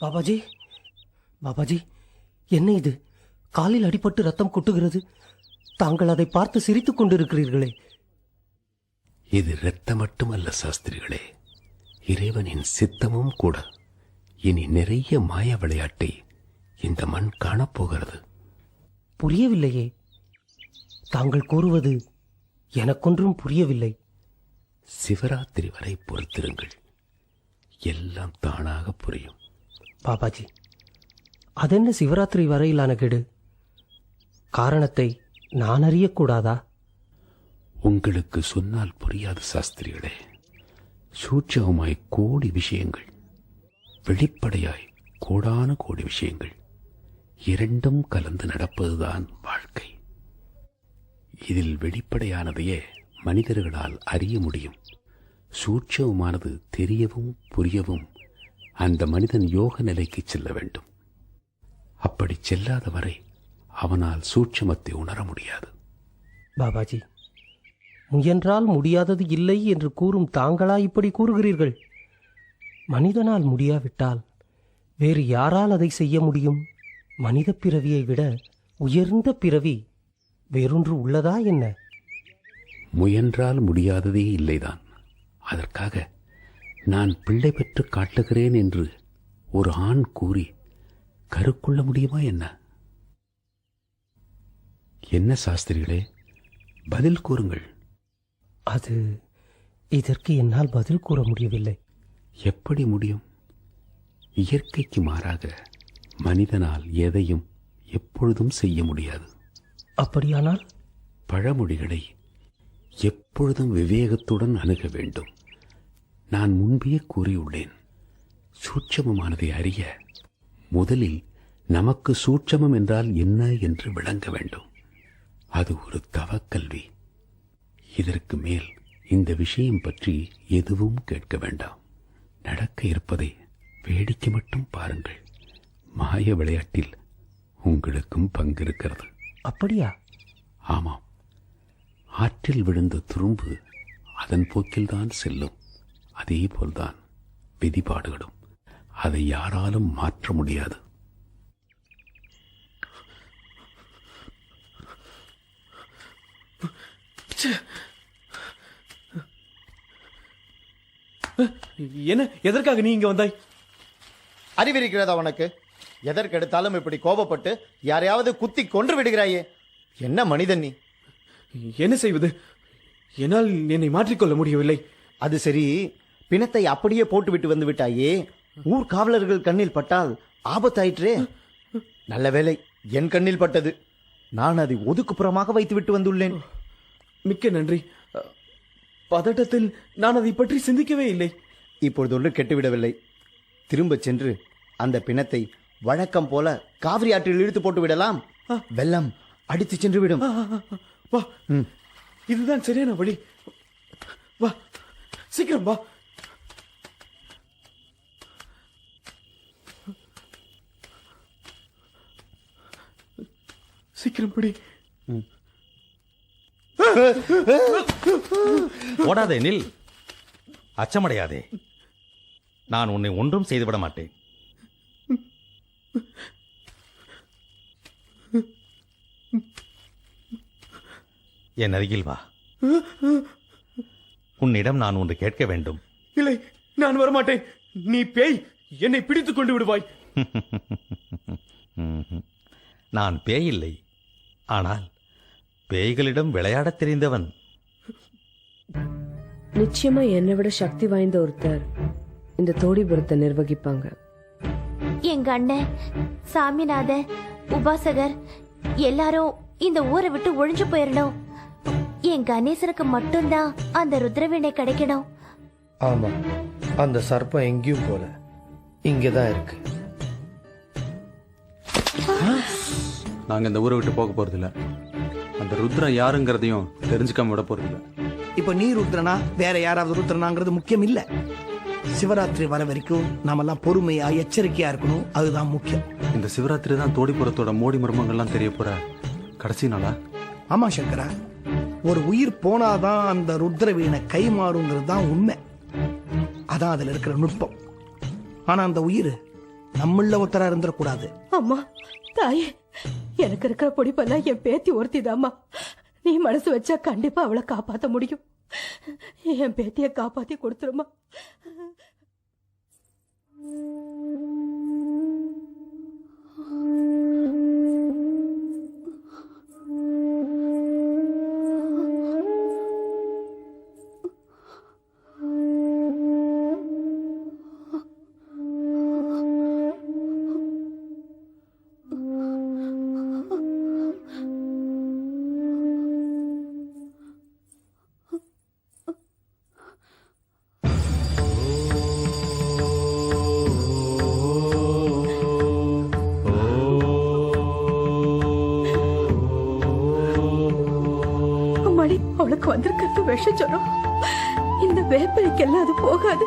பாபாஜி பாபாஜி என்ன இது? காலில் அடிபட்டு ரத்தம் கொட்டுகிறது. தாங்கள் அதை பார்த்து சிரித்துக் கொண்டிருக்கிறீர்களே. இது இரத்தம் மட்டுமல்ல சாஸ்திரிகளே. இறைவனின் சித்தமும் கூட. இனி நிறைய மாய விளையாட்டை இந்த மண் காணப்போகிறது புரியவில்லையே. தாங்கள் கூறுவது எனக்கொன்றும் புரியவில்லை. சிவராத்திரி வரை பொறுத்திருங்கள். எல்லாம் தானாக புரியும். பாபாஜி அதென்ன சிவராத்திரி வரையிலான கெடு? காரணத்தை நான் அறியக்கூடாதா? உங்களுக்கு சொன்னால் புரியாது சாஸ்திரிகளே. சூட்சகமாய் கோடி விஷயங்கள் வெளிப்படையாய் கோடான கோடி விஷயங்கள் இரண்டும் கலந்து நடப்பதுதான் வாழ்க்கை. இதில் வெளிப்படையானதையே மனிதர்களால் அறிய முடியும். சூட்சகமானது தெரியவும் புரியவும் அந்த மனிதன் யோக நிலைக்கு செல்ல வேண்டும். அப்படி செல்லாத வரை அவனால் சூட்சமத்தை உணர முடியாது. பாபாஜி முயன்றால் முடியாதது இல்லை என்று கூறும் தாங்களா இப்படி கூறுகிறீர்கள்? மனிதனால் முடியாவிட்டால் வேறு யாரால் அதை செய்ய முடியும்? மனித பிறவியை விட உயர்ந்த பிறவி வேறொன்று உள்ளதா என்ன? முயன்றால் முடியாததே இல்லைதான். அதற்காக நான் பிள்ளை பெற்று காட்டுகிறேன் என்று ஒரு ஆண் கூறி கருக்குள்ள முடியுமா என்ன? என்ன சாஸ்திரிகளே பதில் கூறுங்கள். அது இதற்கு என்னால் பதில் கூற முடியவில்லை. எப்படி முடியும்? இயற்கைக்கு மாறாக மனிதனால் எதையும் எப்பொழுதும் செய்ய முடியாது. அப்படியானால்? பழமொழிகளை எப்பொழுதும் விவேகத்துடன் அணுக வேண்டும். நான் முன்பே கூறியுள்ளேன். சூட்சமமானதை அறிய முதலில் நமக்கு சூட்சமம் என்றால் என்ன என்று விளங்க வேண்டும். அது ஒரு தவக்கல்வி. இதற்கு மேல் இந்த விஷயம் பற்றி எதுவும் கேட்க வேண்டாம். நடக்க இருப்பதை வேடிக்கை மட்டும் பாருங்கள். மாய விளையாட்டில் உங்களுக்கும் பங்கு இருக்கிறது. அப்படியா? ஆமாம். ஆற்றில் விழுந்த துரும்பு அதன் போக்கில்தான் செல்லும். அதே போல்தான் விதிபாடுகளும். அதை யாராலும் மாற்ற முடியாது. என்ன? எதற்காக நீ இங்க வந்தாய்? அறிவிருக்கிறதா உனக்கு? எதற்கெடுத்தாலும் இப்படி கோபப்பட்டு யாரையாவது குத்தி கொன்று விடுகிறாயே? என்ன மனிதன் நீ? என்ன செய்வது? என்னால் என்னை மாற்றிக்கொள்ள முடியவில்லை. அது சரி. பிணத்தை அப்படியே போட்டு விட்டு வந்து விட்டாயே? ஊர் காவலர்கள் கண்ணில் பட்டால் ஆபத்தாயிற்றே? நல்ல வேளை என் கண்ணில் பட்டது. நான் அதை ஒதுக்குப்புறமாக வைத்து விட்டு வந்துள்ளேன். மிக்க நன்றி. பதட்டத்தில் நான் அதை பற்றி சிந்திக்கவே இல்லை. இப்பொழுது ஒன்றும் கெட்டுவிடவில்லை. திரும்ப சென்று அந்த பிணத்தை வழக்கம் போல காவிரி ஆற்றில் இழுத்து போட்டு விடலாம். வெள்ளம் அடித்து சென்று விடும். வா. இதுதான் சரியான வழி. வா. சீக்கிரம் வா. சீக்கிரம் பிடி. ஓடாதே நில். அச்சமடையாதே. நான் உன்னை ஒன்றும் செய்துவிட மாட்டேன். என் அருகில் வா. உன்னிடம் நான் ஒன்று கேட்க வேண்டும். இல்லை நான் வரமாட்டேன். நீ பேய் என்னை பிடித்துக் கொண்டு விடுவாய். நான் பேய் இல்லை. ஆனால் பேய்களிடம் விளையாடத் தெரிந்தவன். நிச்சயமா என்னை விட சக்தி வாய்ந்த ஒருத்தர் இந்த தோடிபுரத்தை நிர்வகிப்பாங்க. எங்க அண்ணன் சாமிநாதன் உபாசகர் எல்லாரும் இந்த ஊரை விட்டு ஒழிஞ்சு போயிடணும் என் கணேசனுக்கு மட்டும்தான் அந்த ருத்ரவீணை கிடைக்கணும். ஆமா அந்த சர்ப்பம் எங்கேயும் போல இங்கே தான் இருக்கு நாங்கள் இந்த ஊரை விட்டு போக போகிறதில்ல அந்த ருத்ரன் யாருங்கிறதையும் தெரிஞ்சுக்காம விட போகிறதில்ல இப்ப நீ ருத்ரனா? வேற யாராவது ருத்ரனாங்கிறது முக்கியம் இல்ல சிவராத்திரி வர வரைக்கும் நாமெல்லாம் பொறுமையா எச்சரிக்கையா இருக்கணும். அதுதான் முக்கியம். இந்த சிவராத்திரி தான் தோடிப்புறத்தோட மோடி மர்மங்கள்லாம் தெரிய போற கடைசி நாளா? ஆமா சங்கரா. ஒரு உயிர் போனாதான் அந்த ருத்ர வீணை கை மாறுங்கிறது தான் உண்மை. அதான் அதுல இருக்கிற நுட்பம். ஆனா அந்த உயிர் நம்மள ஒருத்தரா இருந்துடக்கூடாது. அம்மா தாயே எனக்கு இருக்கிற பிடிப்பெல்லாம் என் பேத்தி ஒருத்திதாம்மா. நீ மனசு வச்சா கண்டிப்பா அவளை காப்பாத்த முடியும். என் பேத்திய காப்பாத்தி கொடுத்துருமா அம்மாடி அவளுக்கு வந்திருக்கிறது விஷ ஜுரம் இந்த வேப்பிலைக்கெல்லாம் அது போகாது.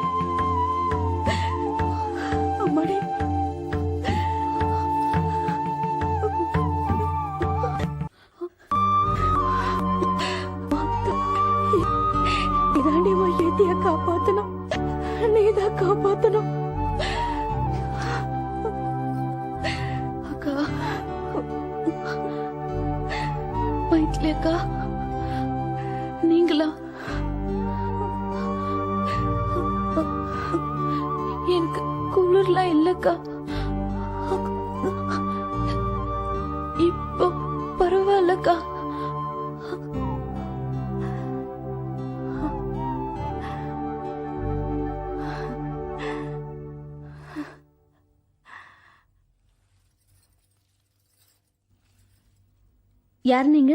யார் நீங்க?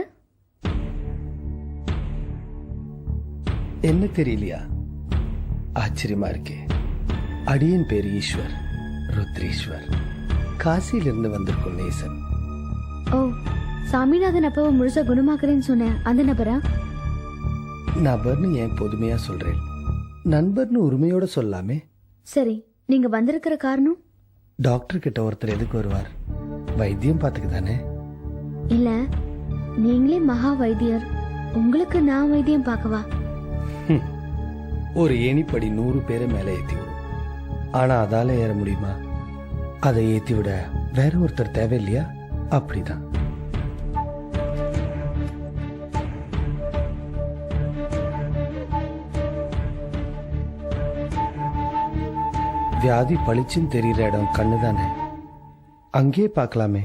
என்ன தெரியலையா? ஆச்சரியமா இருக்கே. அடியன் பேர் ஈஸ்வர் ருத்ரீஸ்வர். காசியிலிருந்து வந்திருக்கும் நேசன். ஓ சாமிநாதன் அப்பாவை முழுசா குணமாக்குறேன்னு சொன்னேன். அந்த நபரா? நபர்னு ஏன் பொதுமையா சொல்றேன்? நண்பர்னு உரிமையோட சொல்லாமே. சரி நீங்க வந்திருக்கிற காரணம்? டாக்டர் கிட்ட ஒருத்தர் எதுக்கு வருவார்? வைத்தியம் பார்த்துக்கு தானே? இல்ல நீங்களே மகா வைத்தியர். உங்களுக்கு நான் வைத்தியம் பார்க்கவா ஒரு ஏணிப்படி நூறு பேரை மேலே ஏத்தி விடும் ஆனா அதால ஏற முடியுமா? அதை ஏத்தி விட வேற ஒருத்தர் தேவையில்லையா? அப்படிதான். வியாதி பளிச்சுன்னு தெரியுற இடம் கண்ணு தானே அங்கேயே பார்க்கலாமே.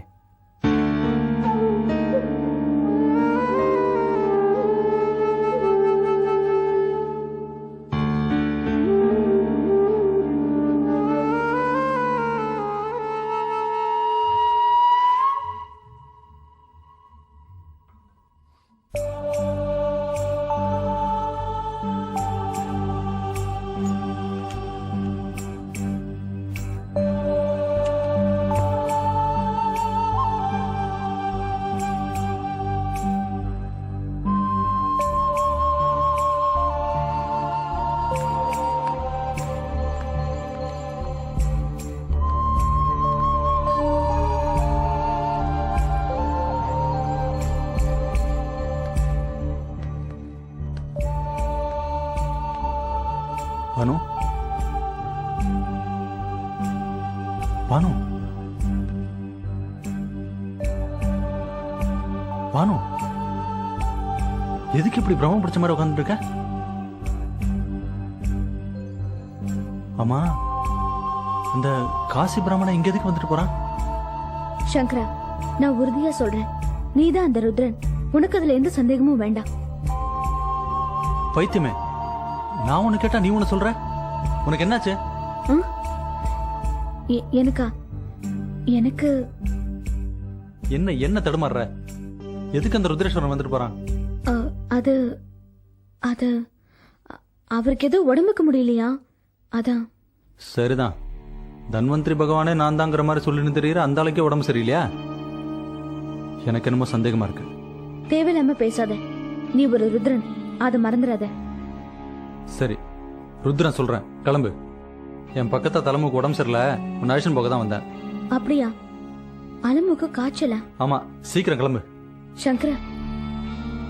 பானு. பானு. எதுக்கு இப்படி பிரம்ம பிடிச்ச மாதிரி உட்காந்துட்டு இருக்க ஆமா இந்த காசி பிராமணன் இங்க எதுக்கு வந்துட்டு போறான்? சங்கரா நான் உறுதியா சொல்றேன். நீதான் அந்த ருத்ரன். உனக்கு அதுல எந்த சந்தேகமும் வேண்டாம். பைத்தியமே நான் உன்னை கேட்டா நீ ஒண்ணு சொல்ற? உனக்கு என்னாச்சு? எனக்கா? எனக்கு என்ன என்ன தடுமாறுற? எதுக்கு அந்த ருத்ரேஸ்வரன் வந்துட்டு போறான்? அது அது அவருக்கு ஏதோ உடம்புக்கு முடியலையா? அதான். சரிதான். தன்வந்திரி பகவானே நான் தாங்கிற மாதிரி சொல்லின்னு தெரியுற அந்த அளவுக்கே உடம்பு சரியில்லையா? எனக்கு என்னமோ சந்தேகமா இருக்கு. தேவையில்லாம பேசாத. நீ ஒரு ருத்ரன். அதை மறந்துடாத. சரி. ருத்ரன் சொல்றேன். கிளம்பு. என் பக்கத்து தலைமுக்கு உடம்பு சரியில்ல. உன்னை அழைச்சின்னு போக தான் வந்தேன். அப்படியா? அலமுக்கு காய்ச்சல? ஆமா சீக்கிரம் கிளம்பு. சங்கர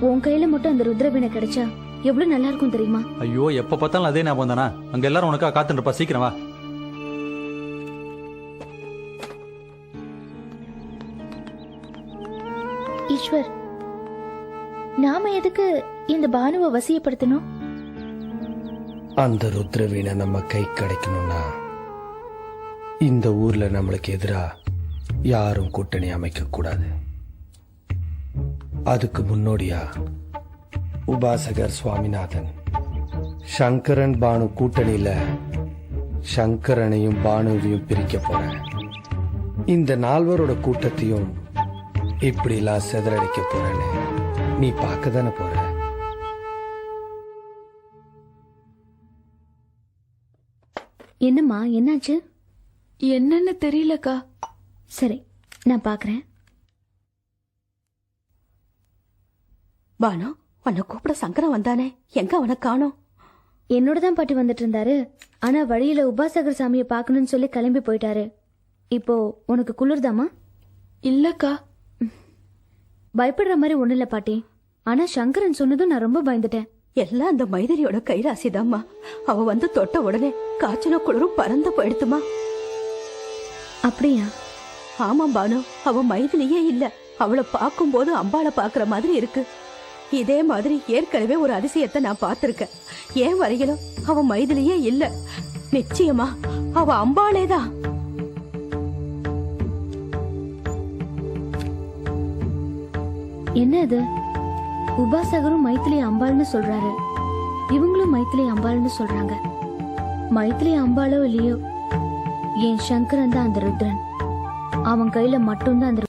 உன் கையில மட்டும் அந்த ருத்ரபீனை கிடைச்சா எவ்வளவு நல்லா இருக்கும் தெரியுமா? ஐயோ எப்ப பார்த்தாலும் அதே ஞாபகம் தானா? அங்க எல்லாரும் உனக்கா காத்துட்டு இருப்பா சீக்கிரம் வா. ஈஸ்வர் நாம எதுக்கு இந்த பானுவை வசியப்படுத்தணும்? அந்த ருத்ரவீணை நம்ம கை கிடைக்கணும்னா இந்த ஊர்ல நம்மளுக்கு எதிரா யாரும் கூட்டணி அமைக்க கூடாது. அதுக்கு முன்னோடியா உபாசகர் சுவாமிநாதன். சங்கரன் பானு கூட்டணியில சங்கரனையும் பானுவையும் பிரிக்க போறேன் இந்த நால்வரோட கூட்டத்தையும் இப்படிலாம் சிதறடிக்க போறேன்னு நீ பார்க்க தானே போற? என்னம்மா என்னாச்சு? என்னன்னு தெரியலக்கா. சரி நான் பாக்குறேன். பானு உன்னை கூப்பிட சங்கரம் வந்தானே? எங்க அவனை காணோம்? என்னோட தான் பாட்டி வந்துட்டு இருந்தாரு. ஆனா வழியில உபாசகர் சாமியை பார்க்கணும்னு சொல்லி கிளம்பி போயிட்டாரு. இப்போ உனக்கு குளிர்தாமா இல்லக்கா. பயப்படுற மாதிரி ஒண்ணு இல்ல பாட்டி. ஆனா சங்கரன் சொன்னதும் நான் ரொம்ப பயந்துட்டேன். எல்லாம் அந்த மைதிரியோட கைராசிதாம்மா. அவ வந்து தொட்ட உடனே காய்ச்சலும் குளிரும் பறந்து போயிடுத்துமா. அப்படியா? ஆமா பானு அவ மைதிலியே இல்ல. அவளை பார்க்கும்போது அம்பாளை பாக்குற மாதிரி இருக்கு. இதே மாதிரி ஏற்கனவே ஒரு அதிசயத்தை நான் பார்த்திருக்கேன். ஏன் வரையிலும் அவ மைதிலியே இல்ல. நிச்சயமா அவ அம்பாளேதான். என்ன அது? உபாசகரும் மைத்திலி அம்பாள்னு சொல்றாரு. இவங்களும் மைத்திலி அம்பாள்னு சொல்றாங்க. மைத்திலி அம்பாளோ இல்லையோ? என் சங்கரன் தான் அந்த ருத்ரன். அவன் கையில மட்டும்தான் அந்த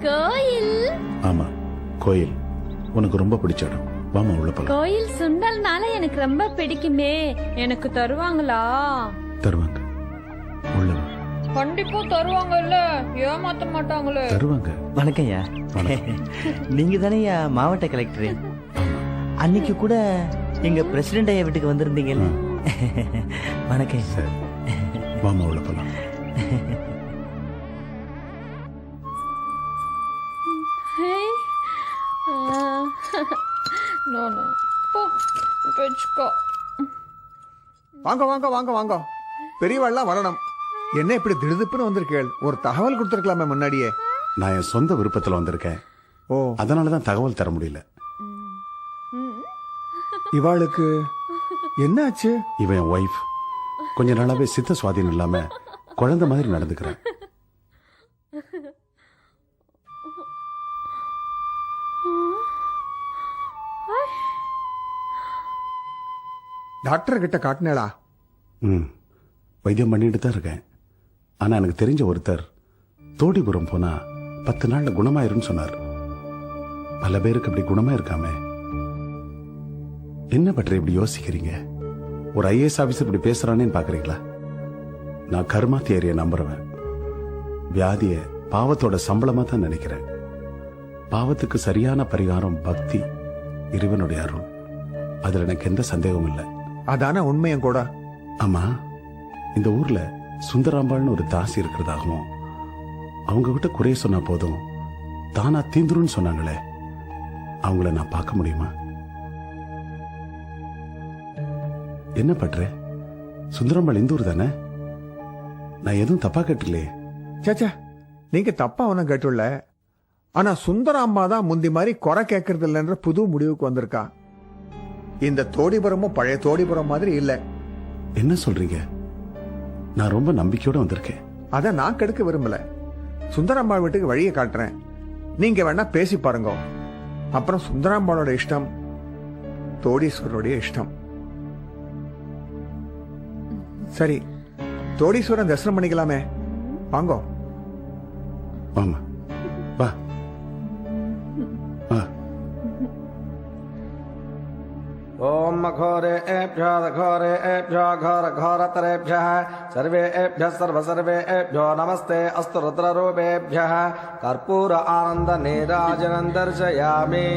கோயில். ஆமா. கோயில். உனக்கு ரொம்ப பிடிச்ச இடம். வாமா உள்ள போலாம். கோயில் சுண்டல்னால எனக்கு ரொம்ப பிடிக்குமே. எனக்கு தருவாங்களா? தருவாங்க. உள்ள வா. கண்டிப்பா தருவாங்கல்ல. ஏமாத்த மாட்டாங்களே. தருவாங்க. வணக்கம் ஐயா. வணக்கம். நீங்க தானே ஐயா மாவட்ட கலெக்டர்? அன்னைக்கு கூட எங்க பிரசிடென்ட் ஐயா வீட்டுக்கு வந்திருந்தீங்கல்ல? வணக்கம் ஐயா. சரி. வாமா உள்ள போலாம். நோ நோ போ வச்சுக்கோ வாங்க வாங்க வாங்க வாங்க. பெரியவாள்லாம் வரணும். என்ன இப்படி திடுதுப்புன்னு வந்திருக்கேள். ஒரு தகவல் கொடுத்துருக்கலாமே முன்னாடியே. நான் என் சொந்த விருப்பத்துல வந்திருக்கேன். ஓ. அதனால தான் தகவல் தர முடியல. இவாளுக்கு என்னாச்சு? இவன் என் ஒய்ஃப் கொஞ்ச நாளாவே சித்த சுவாதீனம் இல்லாம குழந்தை மாதிரி நடந்துக்கிறேன். டாக்டர் கிட்ட காட்டினேளா ம் வைத்தியம் பண்ணிட்டு தான் இருக்கேன். ஆனால் எனக்கு தெரிஞ்ச ஒருத்தர் தோடிபுரம் போனா பத்து நாள்ல குணமாயிருன்னு சொன்னார். பல பேருக்கு அப்படி குணமா இருக்காமே என்ன பற்றி இப்படி யோசிக்கிறீங்க? ஒரு ஐஏஎஸ் ஆஃபீஸர் இப்படி பேசுகிறானேன்னு பாக்குறீங்களா? நான் கர்மா தியரியை நம்புறவன். வியாதிய பாவத்தோட சம்பளமா தான் நினைக்கிறேன். பாவத்துக்கு சரியான பரிகாரம் பக்தி இறைவனுடைய அருள். அதுல எனக்கு எந்த சந்தேகமும் இல்லை. அதான உண்மையும் கூட? ஆமா இந்த ஊர்ல சுந்தராம்பாள்னு ஒரு தாசி இருக்கிறதாகவும் அவங்க கிட்ட குறைய சொன்னா போதும் தானா தீந்துருன்னு சொன்னாங்களே அவங்கள நான் பார்க்க முடியுமா? என்ன பண்ற? சுந்தராம்பாள் இந்த ஊர் தானே? நான் எதுவும் தப்பா கேட்டுலையே சேச்சா நீங்க தப்பா ஒன்றும் கேட்டுள்ள ஆனா சுந்தராம்மா தான் முந்தி மாதிரி குறை கேட்கறது இல்லைன்ற புது முடிவுக்கு வந்திருக்கா. இந்த தோடிபுரமும் பழைய தோடிபுரம் மாதிரி இல்ல. என்ன சொல்றீங்க? நான் ரொம்ப நம்பிக்கையோட வந்திருக்கேன். அத நான் கெடுக்க விரும்பல. சுந்தராம்மா வீட்டுக்கு வழியை காட்டுறேன். நீங்க வேணா பேசி பாருங்க. அப்புறம் சுந்தராம்பாளோட இஷ்டம் தோடீஸ்வரருடைய இஷ்டம். சரி தோடீஸ்வரன் தரிசனம் பண்ணிக்கலாமே. வாங்கோ. வா வா. घोरे एभ्य घोरे एभ्य घोर घोरतरेभ्यः सर्वे एभ्यः एभ्यो नमस्ते, अस्तु रुद्ररूपेभ्यः। कर्पूर नीराजन दर्शयामि।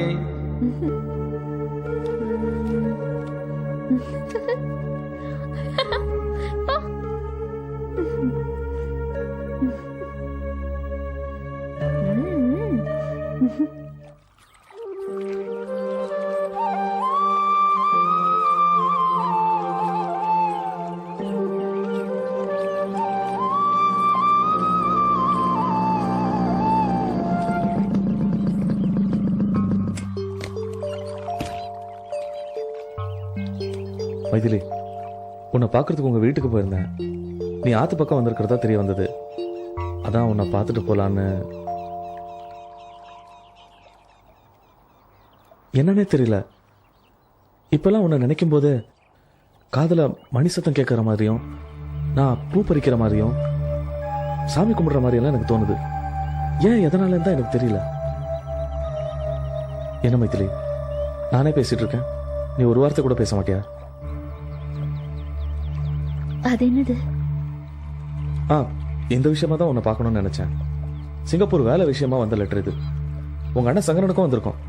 மைதிலி உன்னை பார்க்கறதுக்கு உங்க வீட்டுக்கு போயிருந்தேன். நீ ஆத்து பக்கம் வந்திருக்கிறதா தெரிய வந்தது. அதான் உன்னை பார்த்துட்டு போலான்னு. என்னன்னே தெரியல. இப்போல்லாம் உன்னை நினைக்கும் போது காதுல மணி சத்தம் கேட்கற மாதிரியும் நான் பூ பறிக்கிற மாதிரியும் சாமி கும்பிடுற மாதிரியெல்லாம் எனக்கு தோணுது. ஏன் எதனாலன்னு தான் எனக்கு தெரியல. என்ன மைத்திலி நானே பேசிட்டு இருக்கேன். நீ ஒரு வார்த்தை கூட பேச மாட்டியா? அது என்னது ஆ இந்த விஷயமா தான் உன்னை பார்க்கணும்னு நினைச்சேன். சிங்கப்பூர் வேலை விஷயமா வந்த லெட்டர் இது. உங்க அண்ணன் சங்கரனுக்கும் வந்திருக்கும்.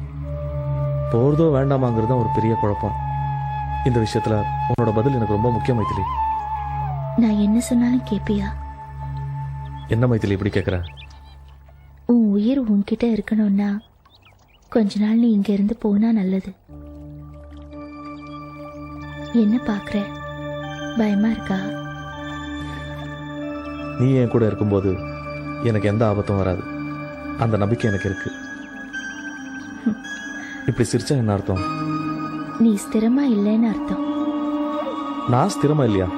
போறதோ வேண்டாமாங்கிறது தான் ஒரு பெரிய குழப்பம். இந்த விஷயத்துல உன்னோட பதில் எனக்கு ரொம்ப முக்கியம் மைத்திலி. நான் என்ன சொன்னாலும் கேப்பியா? என்ன மைத்திலி இப்படி கேட்குற உன் உயிர் உன்கிட்ட இருக்கணும்னா கொஞ்ச நாள் நீ இங்க இருந்து போனா நல்லது. என்ன பாக்குற? பயமா இருக்கா? நீ என் கூட இருக்கும்போது எனக்கு எந்த ஆபத்தும் வராது. அந்த நம்பிக்கை எனக்கு இருக்கு. இப்படி சிரிச்சா என்ன அர்த்தம்? நீ ஸ்திரமா இல்லைன்னு அர்த்தம். நான் ஸ்திரமா இல்லையா?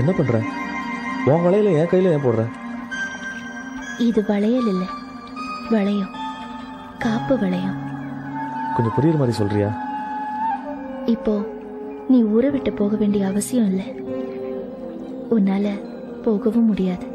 என்ன பண்ற? உன் வலையில என் கையில ஏன் போடுற? இது வளையல் இல்ல. வளையம். காப்பு வளையம். கொஞ்சம் புரியுற மாதிரி சொல்றியா? இப்போ நீ ஊரை விட்டு போக வேண்டிய அவசியம் இல்லை. உன்னால போகவும் முடியாது.